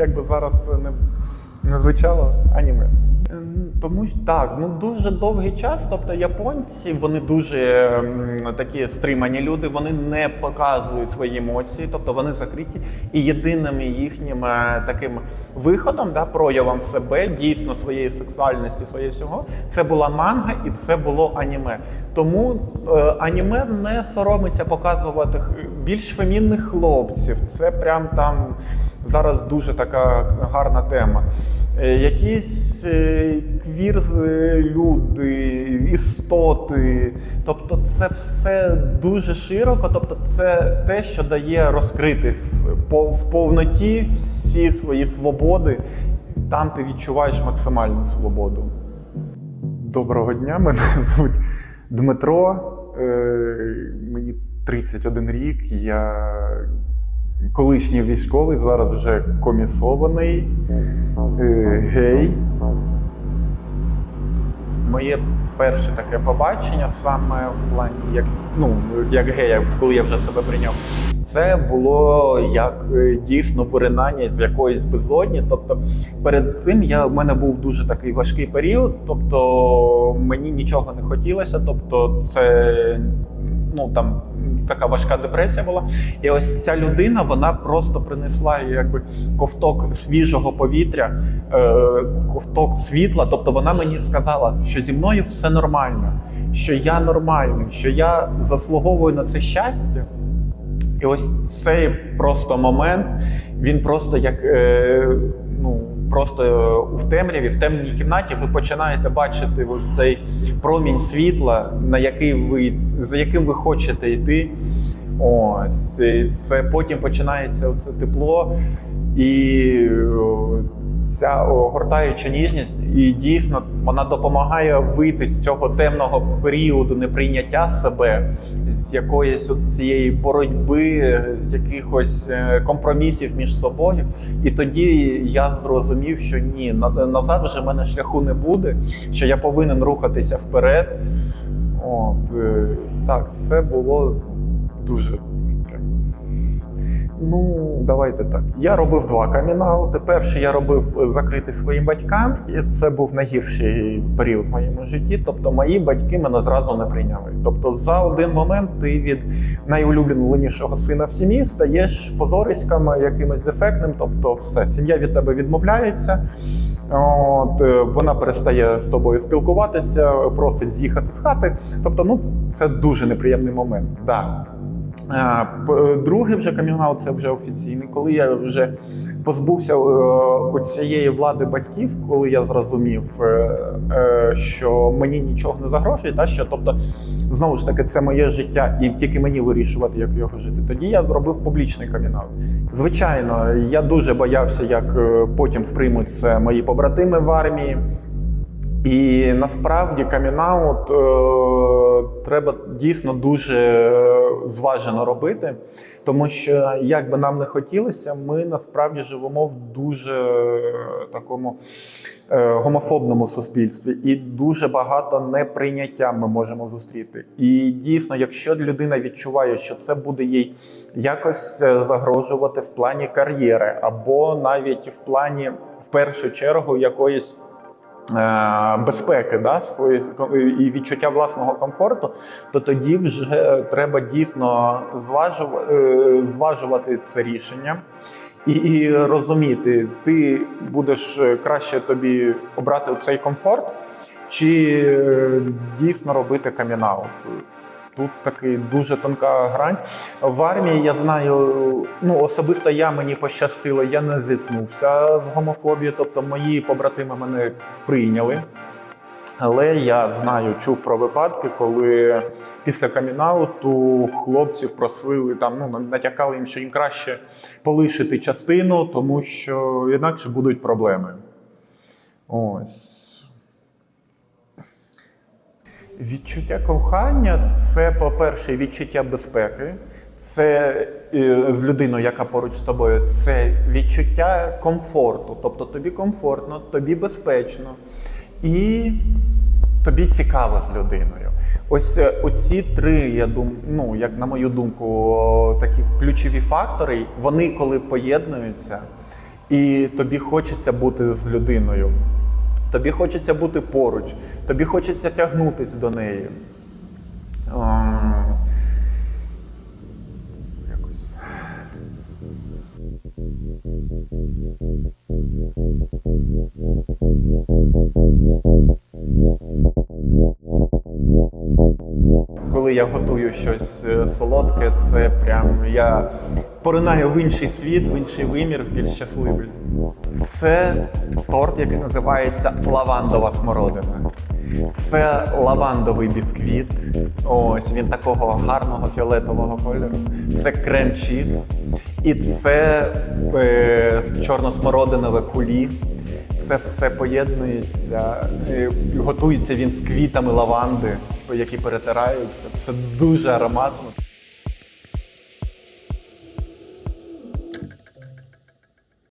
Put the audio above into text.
як би зараз це не, не звучало, аніме. Ем, Тому що так, ну дуже довгий час. Тобто японці вони дуже м, такі стримані люди, вони не показують свої емоції, тобто вони закриті. І єдиним їхнім е, таким виходом, да, проявом себе, дійсно своєї сексуальності, своєї всього, це була манга і це було аніме. Тому е, аніме не соромиться показувати більш фемінних хлопців. Це прям там зараз дуже така гарна тема. Е, Якісь е, квір е, люди, істоти, тобто це все дуже широко, тобто це те, що дає розкрити в, повноті всі свої свободи. Там ти відчуваєш максимальну свободу. Доброго дня, мене звуть Дмитро. Мені 31 рік. Я колишній військовий, зараз вже комісований, е, гей. Моє перше таке побачення саме в плані, як, ну, як гея, коли я вже себе прийняв, це було як е, дійсно виринання з якоїсь безодні. Тобто перед цим я, в мене був дуже такий важкий період, тобто мені нічого не хотілося. Тобто, це ну там така важка депресія була. І ось ця людина вона просто принесла якби ковток свіжого повітря, е, ковток світла. Тобто вона мені сказала, що зі мною все нормально, що я нормальний, що я заслуговую на це щастя. І ось цей просто момент, він просто як е, просто в темряві, в темній кімнаті, ви починаєте бачити цей промінь світла, на який ви, за яким ви хочете йти. Ось це потім починається це тепло і ця огортаюча ніжність, і дійсно вона допомагає вийти з цього темного періоду неприйняття себе, з якоїсь от цієї боротьби, з якихось е, компромісів між собою. І тоді я зрозумів, що ні, на- назад вже в мене шляху не буде, що я повинен рухатися вперед. От, е, так, це було дуже прям. Ну, давайте так. Я робив два камінаути. Перший я робив е, закритий своїм батькам, і це був найгірший період в моєму житті. Тобто, мої батьки мене зразу не прийняли. Тобто, за один момент ти від найулюбленішого сина в сім'ї стаєш позориськом, якимось дефектним. Тобто, все, сім'я від тебе відмовляється. От, е, вона перестає з тобою спілкуватися, просить з'їхати з хати. Тобто, ну це дуже неприємний момент. Да. Е, Другий вже камінаут це вже офіційний. Коли я вже позбувся е, цієї влади батьків, коли я зрозумів, е, що мені нічого не загрожує, та що тобто, знову ж таки, це моє життя, і тільки мені вирішувати, як його жити. Тоді я зробив публічний камінаут. Звичайно, я дуже боявся, як потім сприймуть це мої побратими в армії. І насправді камінаут треба дійсно дуже е, зважено робити, тому що як би нам не хотілося, ми насправді живемо в дуже е, такому е, гомофобному суспільстві, і дуже багато неприйняття ми можемо зустріти. І дійсно, якщо людина відчуває, що це буде їй якось загрожувати в плані кар'єри, або навіть в плані, в першу чергу, якоїсь безпеки, да, свої, і відчуття власного комфорту, то тоді вже треба дійсно зважувати, е, зважувати це рішення. І, і розуміти, ти будеш е, краще тобі обрати цей комфорт, чи е, дійсно робити камінаут. Тут такий дуже тонка грань. В армії я знаю, ну особисто я мені пощастило, я не зіткнувся з гомофобією, тобто мої побратими мене прийняли. Але я знаю, чув про випадки, коли після камінауту хлопців просили там, ну натякали їм, що їм краще полишити частину, тому що інакше будуть проблеми. Ось. Відчуття кохання це, по-перше, відчуття безпеки. Це е, з людиною, яка поруч з тобою, це відчуття комфорту. Тобто тобі комфортно, тобі безпечно і тобі цікаво з людиною. Ось е, оці три, я дум, ну, як на мою думку, такі ключові фактори, вони коли поєднуються, і тобі хочеться бути з людиною. Тобі хочеться бути поруч, тобі хочеться тягнутися до неї. Коли я готую щось е, солодке, це прям я поринаю в інший світ, в інший вимір, в більш щасливий. Це торт, який називається лавандова смородина. Це лавандовий бісквіт. Ось він такого гарного фіолетового кольору. Це крем-чіз. І це е, чорносмородинове кулі. Це все поєднується. Готується він з квітами лаванди, які перетираються. Це дуже ароматно.